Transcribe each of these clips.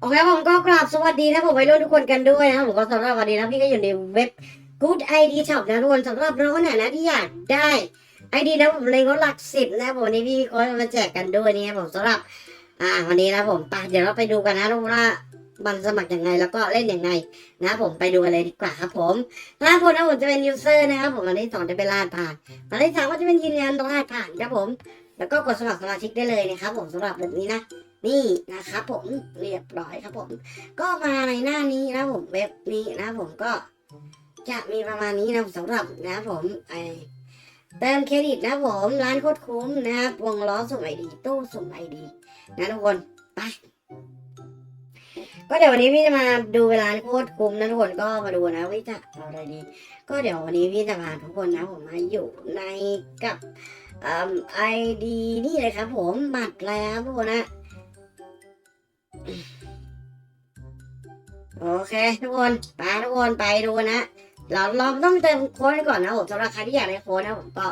โอเคผมก็กราบสวัสดีนะผมไปรุ่นทุกคนกันด้วยนะผมก็สำหรับวันนี้นะพี่ก็อยู่ในเว็บ Good ID Shop นะทุกคนสำหรับน้องเนี่ยนะที่อยากได้ไอดีนะผมเลยก็หลักสิบนะผมนนี้พี่ก็มาแจกกันด้วยนี่ครับผมสำหรับ อ่าวันนี้นะผมไปเดี๋ยวเราไปดูกันนะทุกว่ามันสมัครยังไงแล้วก็เล่นยังไงนะผมไปดูกันเลยดีกว่าครับผมรหัสผลนะผมจะเป็นยูเซอร์นะครับผมอันที่สองจะเป็นรหัสผ่านอันที่สามก็จะเป็นยืนยันรหัสผ่านครับผม แล้วก็กดสมัครสมาชิกได้เลยนะครับผมสำหรับแบบนี้นะ นี่นะครับผมเรียบร้อยครับผม ก็มาในหน้านี้นะผมเว็บนี้นะผมก็จะมีประมาณนี้นะสำหรับนะผมไอเติมเครดิตนะผมร้านโคตรคุ้มนะครับวงล้อสุ่มไอดีตู้สุ่มไอดีนะทุกคนไปก็เดี๋ยววันนี้พี่จะมาดูเวลาโคตรคุ้มนะทุกคนก็มาดูนะวิจะเอาอะไรดี ก็เดี๋ยววันนี้พี่จะพาทุกคนนะผมมาอยู่ในกับไอดีนี่เลยครับผมบัตรแล้วทุกคนนะ โอเคทุกคนไปทุกคนไปดูนะเราเราต้องเติมโค้ดก่อนนะผมสำหรับใครที่อยากได้โค้ดนะผมก็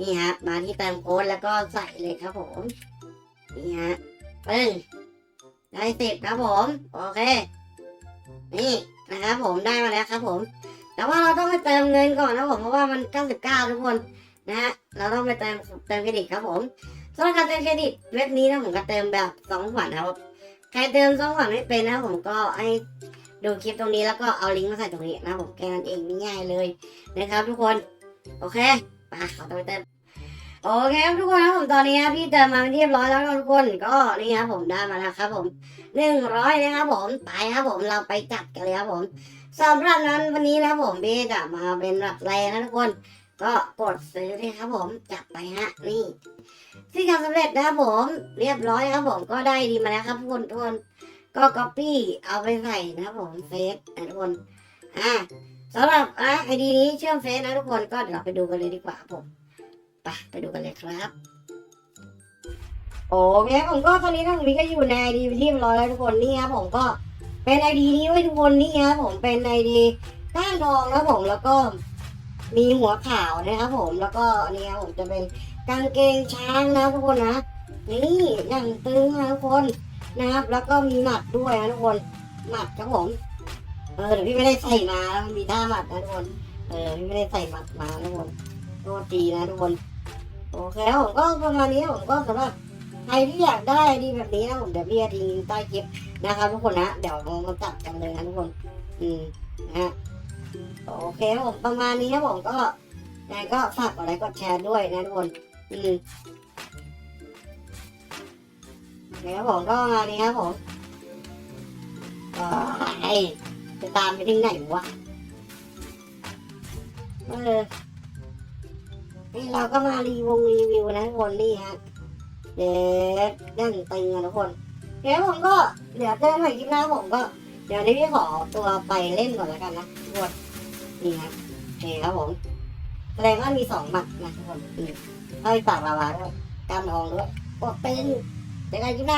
นี่ฮะมาที่เติมโค้ดแล้วก็ใส่เลยครับผมนี่ฮะปึ้งได้สิบครับผมโอเค นี่นะครับผมได้มาแล้วครับผม แต่ว่าเราต้องไปเติมเงินก่อนนะผมเพราะว่ามัน 99 ทุกคนนะฮะเราต้องไปเติมเติมเครดิตครับผมสำหรับการเติมเครดิตเว็บนี้นะผมก็เติมแบบสองผ่านนะครับ ใครเติมสองผ่านไม่เป็นนะผมก็ให้ดูคลิปตรงนี้แล้วก็เอาลิงก์มาใส่ตรงนี้นะผมแค่นั้นเองง่ายเลยนะครับ ทุกคนโอเคไปขอตัวไปเติมโอเคครับทุกคนนะผมตอนนี้นะพี่เติมมาเป็นที่รียบร้อยแล้วนะทุกคนก็นี่ครับผมได้มาแล้วครับผมหนึ่งร้อยนะครับผมไปครับผมเราไปจัดกันเลยครับผมสำหรับนั้นวันนี้นะผมพี่จะมาเป็นแบบแรงนะทุกคน ก็กดซื้อเลยครับผมจัดไปฮะนี่ที่ทำสำเร็จนะครับผมเรียบร้อยครับผมก็ได้ดีมาแล้วครับทุกคนทุกคนก็ก๊อปปี้เอาไปใส่นะครับผมเฟซนะทุกคนอ่าสำหรับอะไอดีนี้เชื่อมเฟซนะทุกคนก็เดี๋ยวเราไปดูกันเลยดีกว่าผมไปไปดูกันเลยครับ โอเคผมก็ตอนนี้ทั้งมีก็อยู่ในไอดีที่เรียบร้อยแล้วทุกคนนี่ครับผมก็เป็นไอดีนี้ไว้ทุกคนนี่ครับผมเป็นไอดีก้านทองนะผมแล้วก็ มีหัวขาวนะครับผมแล้วก็นี่ครับผมจะเป็นกางเกงช้างนะทุกคนนะนี่อย่างตึงนะทุกคนนะครับ แล้วก็มีหมัดด้วยนะทุกคนหมัดครับผมเออเดี๋ยวพี่ไม่ได้ใส่มาแล้วมีท่าหมัดนะทุกคนเออพี่ไม่ได้ใส่หมัดมาทุกคนโทษทีนะทุกคนโอเคผมก็ประมาณนี้ผมก็สำหรับใครที่อยากได้ดีแบบนี้นะผมเดี๋ยวพี่จะทิ้งใต้คลิปนะครับทุกคนนะเดี๋ยวเรามาจัดกันเลยนะทุกคน อืมนะฮะ โอเคครับผมประมาณนี้ครับผมก็ยังไงก็ฝากกดไลค์กดแชร์ด้วยนะทุกคนอืมเดี๋ยวผมก็มานี้ครับผมไอ้จะตามไปถึงไหนวะเออนี่เราก็มารีวงรีวิวนะทุกคนนี่ฮะเด็ดนั่งตึงอะทุกคนเดี๋ยวผมก็เดี๋ยวเจอกันใหม่คลิปหน้าผมก็ เดี๋ยวนี้พี่ขอตัวไปเล่นก่อนแล้วกันนะทุกคน นี่ครับโอเคครับผมแสดงว่ามีสองหมัดนะทุกคนอืมให้ฝากลาวาด้วยกล้ามทองด้วยบอกเป็นเดี๋ยวกันคลิปหน้า